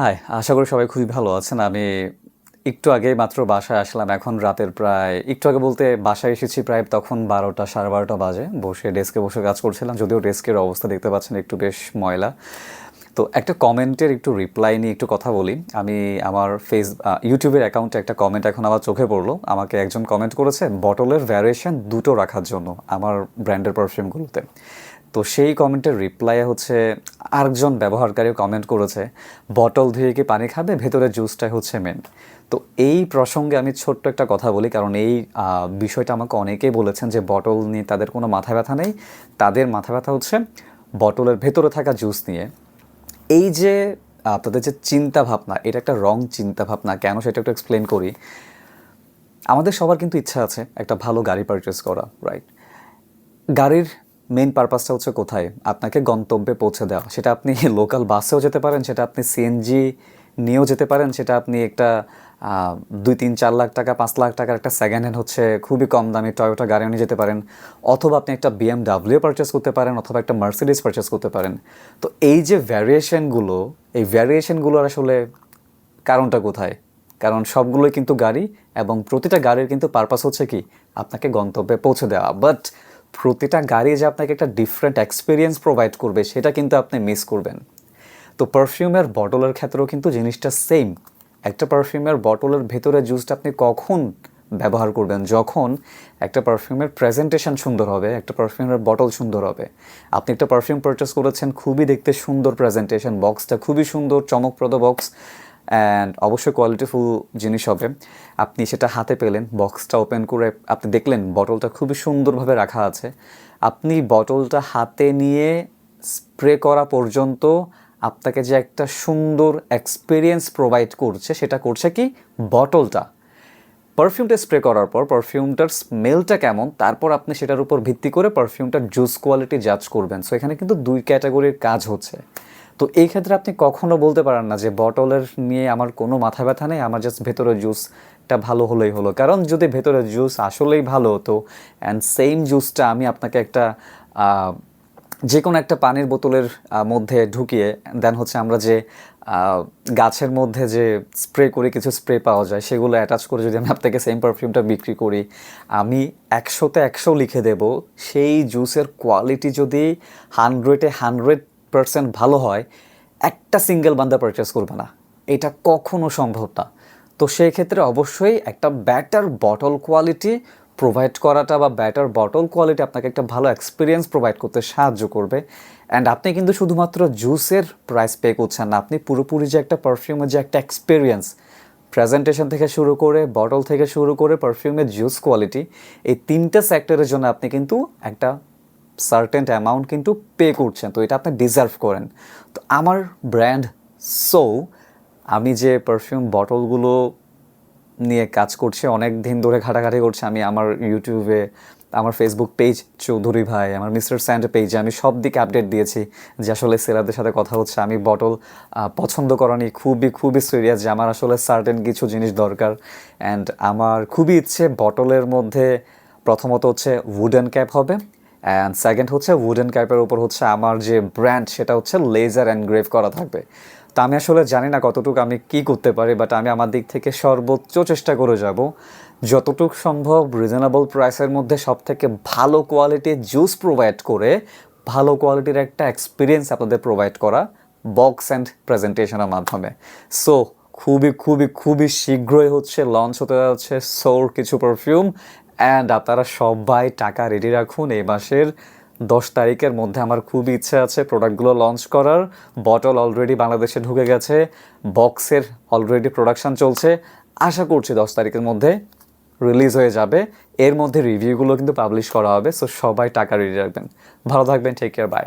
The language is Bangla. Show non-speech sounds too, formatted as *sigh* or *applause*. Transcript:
হাই আশা করি সবাই খুবই ভালো আছেন। আমি একটু আগে মাত্র বাসায় আসলাম। এখন রাতের প্রায়, একটু আগে বলতে বাসায় এসেছি প্রায় তখন বারোটা, সাড়ে বারোটা বাজে। বসে ডেস্কে বসে কাজ করছিলাম, যদিও ডেস্কের অবস্থা দেখতে পাচ্ছেন একটু বেশ ময়লা। তো একটা কমেন্টের একটু রিপ্লাই নিয়ে একটু কথা বলি। আমি আমার ফেস ইউটিউবের অ্যাকাউন্টে একটা কমেন্ট এখন আমার চোখে পড়ল। আমাকে একজন কমেন্ট করেছে বটলের ভ্যারিয়েশন দুটো রাখার জন্য আমার ব্র্যান্ডের পারফিউমগুলোতে তো সেই কমেন্টের রিপ্লাই হচ্ছে আরেকজন ব্যবহারকারী কমেন্ট করেছে বটল ধুয়ে কি পানি খাবে? ভেতরে জুসটাই হচ্ছে মেন তো এই প্রসঙ্গে আমি ছোট্ট একটা কথা বলি, কারণ এই বিষয়টা আমাকে অনেকেই বলেছেন যে বটল নিয়ে তাদের কোনো মাথা ব্যথা নেই। তাদের মাথা ব্যথা হচ্ছে বটলের ভেতরে থাকা জুস নিয়ে। এই যে আপনাদের যে চিন্তা ভাবনা এটা একটা রং চিন্তা ভাবনা কেন সেটা একটু এক্সপ্লেন করি। আমাদের সবার কিন্তু ইচ্ছা আছে একটা ভালো গাড়ি পারচেস করা রাইট গাড়ির মেন পারপাসটা হচ্ছে কোথায়? আপনাকে গন্তব্যে পৌঁছে দেওয়া। সেটা আপনি *laughs* লোকাল বাসেও যেতে পারেন, সেটা আপনি সিএনজি নিয়েও যেতে পারেন, সেটা আপনি একটা দুই তিন চার লাখ টাকা, পাঁচ লাখ টাকার একটা সেকেন্ড হ্যান্ড হচ্ছে খুবই কম দামি টয়োটা গাড়িও নিয়ে যেতে পারেন। অথবা আপনি একটা বিএমডাব্লিউ পারচেস করতে পারেন, অথবা একটা মার্সিডিস পারচেস করতে পারেন। তো এই যে ভ্যারিয়েশনগুলো এই ভ্যারিয়েশনগুলোর আসলে কারণটা কোথায়? কারণ সবগুলোই কিন্তু গাড়ি এবং প্রতিটা গাড়ির কিন্তু পারপাস হচ্ছে কি? আপনাকে গন্তব্যে পৌঁছে দেওয়া। বাট প্রতিটা গাড়ি যে আপনাকে একটা ডিফারেন্ট এক্সপিরিয়েন্স প্রোভাইড করবে, সেটা কিন্তু আপনি মিস করবেন। তো পারফিউমের বটলের ক্ষেত্রেও কিন্তু জিনিসটা সেম একটা পারফিউমের বটলের ভেতরে জুসটা আপনি কখন ব্যবহার করবেন? যখন একটা পারফিউমের প্রেজেন্টেশন সুন্দর হবে, একটা পারফিউমের বটল সুন্দর হবে। আপনি একটা পারফিউম পারচেস করেছেন, খুবই দেখতে সুন্দর প্রেজেন্টেশন বক্সটা খুবই সুন্দর, চমকপ্রদ বক্স অ্যান্ড অবশ্যই কোয়ালিটিফুল জিনিস হবে। আপনি সেটা হাতে পেলেন বক্সটা ওপেন করে আপনি দেখলেন বটলটা খুবই সুন্দরভাবে রাখা আছে। আপনি বটলটা হাতে নিয়ে স্প্রে করা পর্যন্ত আপনাকে যে একটা সুন্দর এক্সপিরিয়েন্স প্রোভাইড করছে, সেটা করছে কি? বটলটা পারফিউমটা স্প্রে করার পর পারফিউমটার স্মেলটা কেমন, তারপর আপনি সেটার উপর ভিত্তি করে পারফিউমটার জুস কোয়ালিটি জাজ করবেন। সো এখানে কিন্তু দুই ক্যাটাগরির কাজ হচ্ছে। তো এই ক্ষেত্রে আপনি কখনো বলতে পারেন না যে বটলের নিয়ে আমার কোনো মাথা ব্যথা নেই, আমার জাস্ট ভেতরে জুসটা ভালো হলেই হলো। কারণ যদি ভেতরে জুস আসলেই ভালো হতো অ্যান্ড সেম জুসটা আমি আপনাকে একটা যে কোনো একটা পানির বোতলের মধ্যে ঢুকিয়ে দেন হচ্ছে আমরা যে গাছের মধ্যে যে স্প্রে করে কিছু স্প্রে পাওয়া যায়, সেগুলো অ্যাটাচ করে যদি আমি আপনাকে সেম পারফিউমটা বিক্রি করি, আমি একশোতে একশো লিখে দেব, সেই জুসের কোয়ালিটি যদি হান্ড্রেডে হান্ড্রেড পার্সেন্ট ভালো হয়, একটা সিঙ্গেল বান্দা পারচেস করবে না। এটা কখনো সম্ভব না। তো সেই ক্ষেত্রে অবশ্যই একটা ব্যাটার বটল কোয়ালিটি প্রোভাইড করাটা বা ব্যাটার বটল কোয়ালিটি আপনাকে একটা ভালো এক্সপিরিয়েন্স প্রোভাইড করতে সাহায্য করবে। অ্যান্ড আপনি কিন্তু শুধুমাত্র জুসের প্রাইস পে করছেন না, আপনি পুরোপুরি যে একটা পারফিউমের যে একটা এক্সপিরিয়েন্স প্রেজেন্টেশন থেকে শুরু করে বটল থেকে শুরু করে পারফিউমের জুস কোয়ালিটি এই তিনটা সেক্টরের জন্য আপনি কিন্তু একটা সার্টেন অ্যামাউন্ট কিন্তু পে করছেন। তো এটা আপনি ডিজার্ভ করেন। তো আমার ব্র্যান্ড সো আমি যে পারফিউম বটলগুলো নিয়ে কাজ করছি, অনেক দিন ধরে ঘাটাঘাটি করছি। আমি আমার ইউটিউবে আমার ফেসবুক পেজ চৌধুরী ভাই, আমার মিস্টার স্যান্ড পেজে আমি সব দিকে আপডেট দিয়েছি যে আসলে সেলারদের সাথে কথা হচ্ছে। আমি বটল পছন্দ করা নিয়ে খুবই খুবই সিরিয়াস যে আমার আসলে সার্টেন কিছু জিনিস দরকার। অ্যান্ড আমার খুবই ইচ্ছে বটলের মধ্যে প্রথমত হচ্ছে উডেন ক্যাপ হবে। অ্যান্ড সেকেন্ড হচ্ছে উডেন ক্যাপের উপর হচ্ছে আমার যে ব্র্যান্ড সেটা হচ্ছে লেজার এনগ্রেভ করা থাকবে। তো আমি আসলে জানি না কতটুকু আমি কি করতে পারি বাট আমি আমার দিক থেকে সর্বোচ্চ চেষ্টা করে যাব। যতটুকু সম্ভব রিজনেবল প্রাইসের মধ্যে সব থেকে ভালো কোয়ালিটির জুস প্রোভাইড করে, ভালো কোয়ালিটির একটা এক্সপিরিয়েন্স আপনাদের প্রোভাইড করা বক্স অ্যান্ড প্রেজেন্টেশনের মাধ্যমে। সো খুবই খুবই খুবই শীঘ্রই হচ্ছে লঞ্চ হতে যাচ্ছে সোর কিছু পারফিউম অ্যান্ড আপনারা সবাই টাকা রেডি রাখুন এই মাসের দশ তারিখের মধ্যে আমার খুব ইচ্ছে আছে প্রোডাক্টগুলো লঞ্চ করার। বটল অলরেডি বাংলাদেশে ঢুকে গেছে। বক্সের অলরেডি প্রোডাকশান চলছে। আশা করছি দশ তারিখের মধ্যে রিলিজ হয়ে যাবে। এর মধ্যে রিভিউগুলো কিন্তু পাবলিশ করা হবে। সো সবাই টাকা রেডি রাখবেন। ভালো থাকবেন। Take care bye